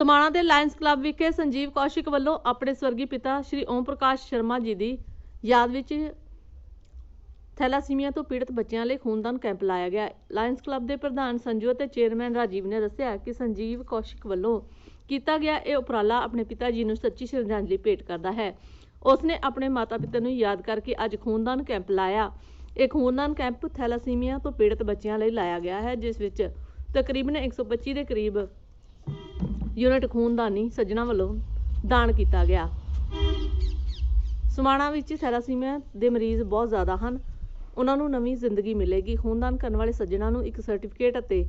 ਸਮਾਣਾ ਦੇ lions club ਵਿਖੇ ਸੰਜੀਵ ਕੌਸ਼ਿਕ ਵੱਲੋਂ ਆਪਣੇ ਸਵਰਗੀ ਪਿਤਾ ਸ਼੍ਰੀ ਓਮ ਪ੍ਰਕਾਸ਼ ਸ਼ਰਮਾ ਜੀ ਦੀ ਯਾਦ ਵਿੱਚ ਥੈਲਾਸੀਮੀਆ ਤੋਂ ਪੀੜਤ ਬੱਚਿਆਂ ਲਈ ਖੂਨਦਾਨ ਕੈਂਪ ਲਾਇਆ ਗਿਆ। ਲਾਇਨਸ ਕਲੱਬ ਦੇ ਪ੍ਰਧਾਨ ਸੰਜੂ ਅਤੇ ਚੇਅਰਮੈਨ ਰਾਜੀਵ ਨੇ ਦੱਸਿਆ ਕਿ ਸੰਜੀਵ ਕੌਸ਼ਿਕ ਵੱਲੋਂ ਕੀਤਾ ਗਿਆ ਇਹ ਉਪਰਾਲਾ ਆਪਣੇ ਪਿਤਾ ਜੀ ਨੂੰ ਸੱਚੀ ਸ਼ਰਧਾਂਜਲੀ ਭੇਟ ਕਰਦਾ ਹੈ। ਉਸਨੇ ਆਪਣੇ ਮਾਤਾ-ਪਿਤਾ ਨੂੰ ਯਾਦ ਕਰਕੇ ਅੱਜ ਖੂਨਦਾਨ ਕੈਂਪ ਲਾਇਆ। ਇਹ ਖੂਨਦਾਨ ਕੈਂਪ ਥੈਲਾਸੀਮੀਆ ਤੋਂ ਪੀੜਤ ਬੱਚਿਆਂ ਲਈ ਲਾਇਆ ਗਿਆ ਹੈ, ਜਿਸ ਵਿੱਚ ਤਕਰੀਬਨ 125 ਦੇ ਕਰੀਬ ਯੂਨਿਟ ਖੂਨਦਾਨੀ ਸੱਜਣਾ ਵੱਲੋਂ ਦਾਨ ਕੀਤਾ ਗਿਆ। ਸਮਾਣਾ ਵਿੱਚ ਥੈਲਾਸੀਮੀਆ ਦੇ ਮਰੀਜ਼ ਬਹੁਤ ਜ਼ਿਆਦਾ ਹਨ। ਉਹਨਾਂ ਨੂੰ ਨਵੀਂ ਜ਼ਿੰਦਗੀ ਮਿਲੇਗੀ। ਖੂਨਦਾਨ ਕਰਨ ਵਾਲੇ ਸੱਜਣਾ ਨੂੰ ਇੱਕ ਸਰਟੀਫਿਕੇਟ ਅਤੇ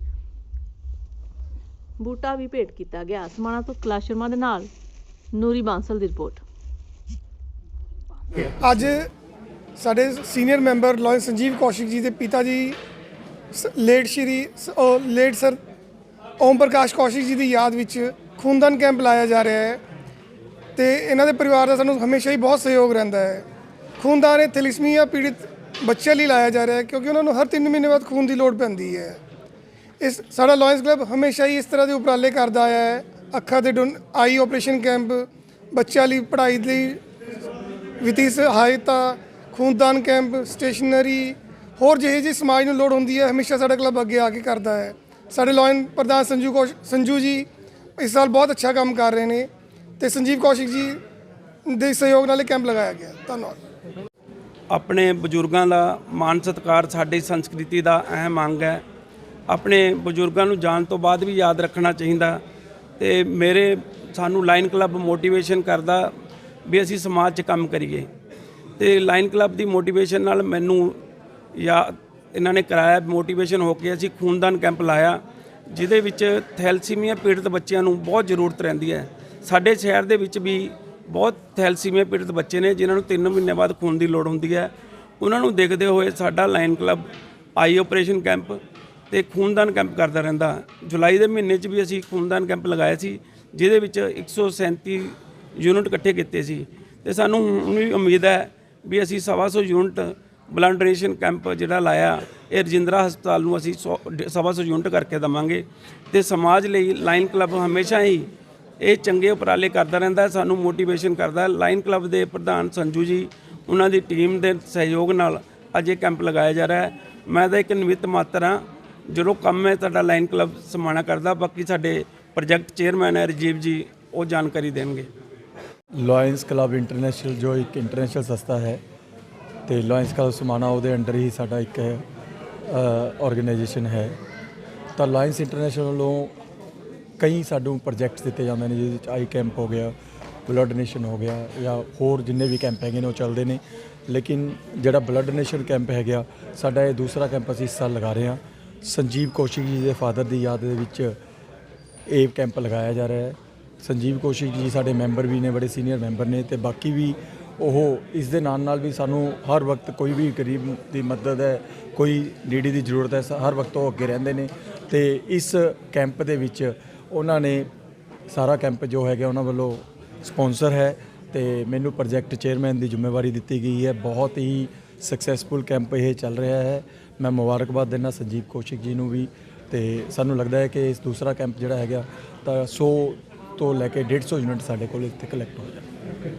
ਬੂਟਾ ਵੀ ਭੇਟ ਕੀਤਾ ਗਿਆ। ਸਮਾਣਾ ਤੋਂ ਕੈਲਾਸ਼ ਸ਼ਰਮਾ ਦੇ ਨਾਲ ਨੂਰੀ ਬਾਂਸਲ ਦੀ ਰਿਪੋਰਟ। ਅੱਜ ਸਾਡੇ senior member lion Sanjeev Kaushik ji ਦੇ ਪਿਤਾ ਜੀ late Shri late sir Om Prakash Kaushik ji ਦੀ ਯਾਦ ਵਿੱਚ ਖੂਨਦਾਨ ਕੈਂਪ ਲਾਇਆ ਜਾ ਰਿਹਾ ਹੈ ਤੇ ਇਹਨਾਂ ਦੇ ਪਰਿਵਾਰ ਦਾ ਸਾਨੂੰ ਹਮੇਸ਼ਾ ਹੀ ਬਹੁਤ ਸਹਿਯੋਗ ਰਹਿੰਦਾ ਹੈ। ਖੂਨਦਾਨ ਇਹ ਥੈਲੇਸੀਮੀਆ ਪੀੜਿਤ ਬੱਚਿਆਂ ਲਈ ਲਾਇਆ ਜਾ ਰਿਹਾ ਹੈ ਕਿਉਂਕਿ ਉਹਨਾਂ ਨੂੰ ਹਰ 3 ਮਹੀਨੇ ਬਾਅਦ ਖੂਨ ਦੀ ਲੋੜ ਪੈਂਦੀ ਹੈ। ਇਸ ਸਾਡਾ ਲਾਇਨਸ ਕਲੱਬ ਹਮੇਸ਼ਾ ਹੀ ਇਸ ਤਰ੍ਹਾਂ ਦੇ ਉਪਰਾਲੇ ਕਰਦਾ ਆਇਆ ਹੈ। ਅੱਖਾਂ ਦੇ ਡੋਨ, ਆਈ ਆਪਰੇਸ਼ਨ ਕੈਂਪ, ਬੱਚਿਆਂ ਲਈ ਪੜ੍ਹਾਈ ਲਈ ਵਿੱਤੀ ਸਹਾਇਤਾ, ਖੂਨਦਾਨ ਕੈਂਪ, ਸਟੇਸ਼ਨਰੀ, ਹੋਰ ਜਿਹੇ ਜਿਹੀ ਸਮਾਜ ਨੂੰ ਲੋੜ ਹੁੰਦੀ ਹੈ, ਹਮੇਸ਼ਾ ਸਾਡਾ ਕਲੱਬ ਅੱਗੇ ਆ ਕੇ ਕਰਦਾ ਹੈ। ਸਾਡੇ ਲਾਇਨ ਪ੍ਰਧਾਨ ਸੰਜੂ ਕੌਸ਼ ਸੰਜੂ ਜੀ ਇਸ ਸਾਲ ਬਹੁਤ ਅੱਛਾ ਕੰਮ ਕਰ ਰਹੇ ਨੇ ਤੇ ਸੰਜੀਵ ਕੌਸ਼ਿਕ ਜੀ ਦੇ ਸਹਿਯੋਗ ਨਾਲ ਇਹ ਕੈਂਪ ਲਗਾਇਆ ਗਿਆ ਧੰਨਵਾਦ ਆਪਣੇ ਬਜ਼ੁਰਗਾਂ ਦਾ ਮਾਨ ਸਤਿਕਾਰ ਸਾਡੀ ਸੰਸਕ੍ਰਿਤੀ ਦਾ ਅਹਿਮ ਅੰਗ ਹੈ ਆਪਣੇ ਬਜ਼ੁਰਗਾਂ ਨੂੰ ਜਾਣ ਤੋਂ ਬਾਅਦ ਵੀ ਯਾਦ ਰੱਖਣਾ ਚਾਹੀਦਾ ਤੇ ਮੇਰੇ ਸਾਨੂੰ ਲਾਇਨ ਕਲੱਬ ਮੋਟੀਵੇਸ਼ਨ ਕਰਦਾ ਵੀ ਅਸੀਂ ਸਮਾਜ 'ਚ ਕੰਮ ਕਰੀਏ ਤੇ ਲਾਇਨ ਕਲੱਬ ਦੀ ਮੋਟੀਵੇਸ਼ਨ ਨਾਲ ਮੈਨੂੰ ਜਾਂ ਇਹਨਾਂ ਨੇ ਕਰਾਇਆ ਮੋਟੀਵੇਸ਼ਨ ਹੋ ਕੇ ਅਸੀਂ ਖੂਨਦਾਨ ਕੈਂਪ ਲਾਇਆ ਜਿਹਦੇ ਵਿੱਚ ਥੈਲਸੀਮੀਆ ਪੀੜਤ ਬੱਚਿਆਂ ਨੂੰ ਬਹੁਤ ਜ਼ਰੂਰਤ ਰਹਿੰਦੀ ਹੈ। ਸਾਡੇ ਸ਼ਹਿਰ ਦੇ ਵਿੱਚ ਵੀ ਬਹੁਤ ਥੈਲਸੀਮੀਆ ਪੀੜਤ ਬੱਚੇ ਨੇ, ਜਿਨ੍ਹਾਂ ਨੂੰ 3 ਮਹੀਨੇ ਬਾਅਦ ਖੂਨ ਦੀ ਲੋੜ ਹੁੰਦੀ ਹੈ। ਉਹਨਾਂ ਨੂੰ ਦੇਖਦੇ ਹੋਏ ਸਾਡਾ lion club eye operation camp ਤੇ ਖੂਨਦਾਨ ਕੈਂਪ ਕਰਦਾ ਰਹਿੰਦਾ। ਜੁਲਾਈ ਦੇ ਮਹੀਨੇ 'ਚ ਵੀ ਅਸੀਂ ਖੂਨਦਾਨ ਕੈਂਪ ਲਗਾਇਆ ਸੀ, ਜਿਹਦੇ ਵਿੱਚ 137 ਯੂਨਿਟ ਇਕੱਠੇ ਕੀਤੇ ਸੀ। ਤੇ ਸਾਨੂੰ ਹੁਣ ਵੀ ਉਮੀਦ ਹੈ ਵੀ ਅਸੀਂ ਸਵਾ ਸੌ ਯੂਨਿਟ ਬਲੱਡ ਡੋਨੇਸ਼ਨ ਕੈਂਪ ਜਿਹੜਾ ਲਾਇਆ, ਇਹ ਰਜਿੰਦਰਾ ਹਸਪਤਾਲ ਨੂੰ ਅਸੀਂ ਸੌ- ਡ- ਸਵਾ ਸੌ ਯੂਨਿਟ ਕਰਕੇ ਦਵਾਂਗੇ। ਤੇ ਸਮਾਜ ਲਈ ਲਾਇਨ ਕਲੱਬ ਹਮੇਸ਼ਾ ਹੀ ਇਹ ਚੰਗੇ ਉਪਰਾਲੇ ਕਰਦਾ ਰਹਿੰਦਾ ਸਾਨੂੰ ਮੋਟੀਵੇਸ਼ਨ ਕਰਦਾ ਲਾਇਨ ਕਲੱਬ ਦੇ ਪ੍ਰਧਾਨ ਸੰਜੂ ਜੀ, ਉਹਨਾਂ ਦੀ ਟੀਮ ਦੇ ਸਹਿਯੋਗ ਨਾਲ ਅੱਜ ਇਹ ਕੈਂਪ ਲਗਾਇਆ ਜਾ ਰਿਹਾ ਹੈ। ਮੈਂ ਤਾਂ ਇੱਕ ਨਿਮਿਤ ਮਾਤਰ ਹਾਂ, ਜਦੋਂ ਕੰਮ ਹੈ ਤੁਹਾਡਾ ਲਾਇਨ ਕਲੱਬ ਸਮਾਣਾ ਕਰਦਾ, ਬਾਕੀ ਸਾਡੇ ਪ੍ਰੋਜੈਕਟ ਚੇਅਰਮੈਨ ਹੈ ਰਜੀਵ ਜੀ, ਉਹ ਜਾਣਕਾਰੀ ਦੇਣਗੇ। ਲਾਇਨਸ ਕਲੱਬ ਇੰਟਰਨੈਸ਼ਨਲ ਜੋ ਇੱਕ ਇੰਟਰਨੈਸ਼ਨਲ ਸੰਸਥਾ ਹੈ ਤੇ ਲਾਇਨਸ ਕਲੱਬ ਸਮਾਣਾ ਉਹਦੇ ਅੰਡਰ ਹੀ ਸਾਡਾ ਇੱਕ ਆਰਗੇਨਾਈਜੇਸ਼ਨ ਹੈ। ਤਾਂ ਲਾਇੰਸ ਇੰਟਰਨੈਸ਼ਨਲ ਵੱਲੋਂ ਕਈ ਸਾਨੂੰ ਪ੍ਰੋਜੈਕਟਸ ਦਿੱਤੇ ਜਾਂਦੇ ਨੇ, ਜਿਹਦੇ ਵਿੱਚ ਆਈ ਕੈਂਪ ਹੋ ਗਿਆ ਬਲੱਡ ਡੋਨੇਸ਼ਨ ਹੋ ਗਿਆ, ਜਾਂ ਹੋਰ ਜਿੰਨੇ ਵੀ ਕੈਂਪ ਹੈਗੇ ਨੇ, ਉਹ ਚੱਲਦੇ ਨੇ। ਲੇਕਿਨ ਜਿਹੜਾ ਬਲੱਡ ਡੋਨੇਸ਼ਨ ਕੈਂਪ ਹੈਗਾ, ਸਾਡਾ ਇਹ ਦੂਸਰਾ ਕੈਂਪ ਅਸੀਂ ਹਿੱਸਾ ਲਗਾ ਰਹੇ ਹਾਂ। ਸੰਜੀਵ ਕੌਸ਼ਿਕ ਜੀ ਦੇ ਫਾਦਰ ਦੀ ਯਾਦ ਦੇ ਵਿੱਚ ਇਹ ਕੈਂਪ ਲਗਾਇਆ ਜਾ ਰਿਹਾ ਹੈ। ਸੰਜੀਵ ਕੌਸ਼ਿਕ ਜੀ ਸਾਡੇ ਮੈਂਬਰ ਵੀ ਨੇ, ਬੜੇ ਸੀਨੀਅਰ ਮੈਂਬਰ ਨੇ, ਤੇ ਬਾਕੀ ਵੀ ਉਹ ਇਸ ਦੇ ਨਾਲ ਨਾਲ ਵੀ ਸਾਨੂੰ ਹਰ ਵਕਤ ਕੋਈ ਵੀ ਗਰੀਬ ਦੀ ਮਦਦ ਹੈ, ਕੋਈ ਨੀਡੀ ਦੀ ਜ਼ਰੂਰਤ ਹੈ ਹਰ ਵਕਤ ਉਹ ਅੱਗੇ ਰਹਿੰਦੇ ਨੇ ਤੇ ਇਸ ਕੈਂਪ ਦੇ ਵਿੱਚ ਉਹਨਾਂ ਨੇ ਸਾਰਾ ਕੈਂਪ ਜੋ ਹੈਗਾ ਉਹਨਾਂ ਵੱਲੋਂ ਸਪਾਂਸਰ ਹੈ ਤੇ ਮੈਨੂੰ ਪ੍ਰੋਜੈਕਟ ਚੇਅਰਮੈਨ ਦੀ ਜ਼ਿੰਮੇਵਾਰੀ ਦਿੱਤੀ ਗਈ ਹੈ। ਬਹੁਤ ਹੀ ਸਕਸੈਸਫੁਲ ਕੈਂਪ ਇਹ ਚੱਲ ਰਿਹਾ ਹੈ। ਮੈਂ ਮੁਬਾਰਕਬਾਦ ਦਿੰਦਾ ਸੰਜੀਵ ਕੌਸ਼ਿਕ ਜੀ ਨੂੰ ਵੀ ਤੇ ਸਾਨੂੰ ਲੱਗਦਾ ਹੈ ਕਿ ਇਸ ਦੂਸਰਾ ਕੈਂਪ ਜਿਹੜਾ ਹੈਗਾ ਤਾਂ 100 ਤੋਂ ਲੈ ਕੇ 150 ਯੂਨਿਟ ਸਾਡੇ ਕੋਲ ਇੱਥੇ ਕਲੈਕਟ ਹੋ ਜਾਣ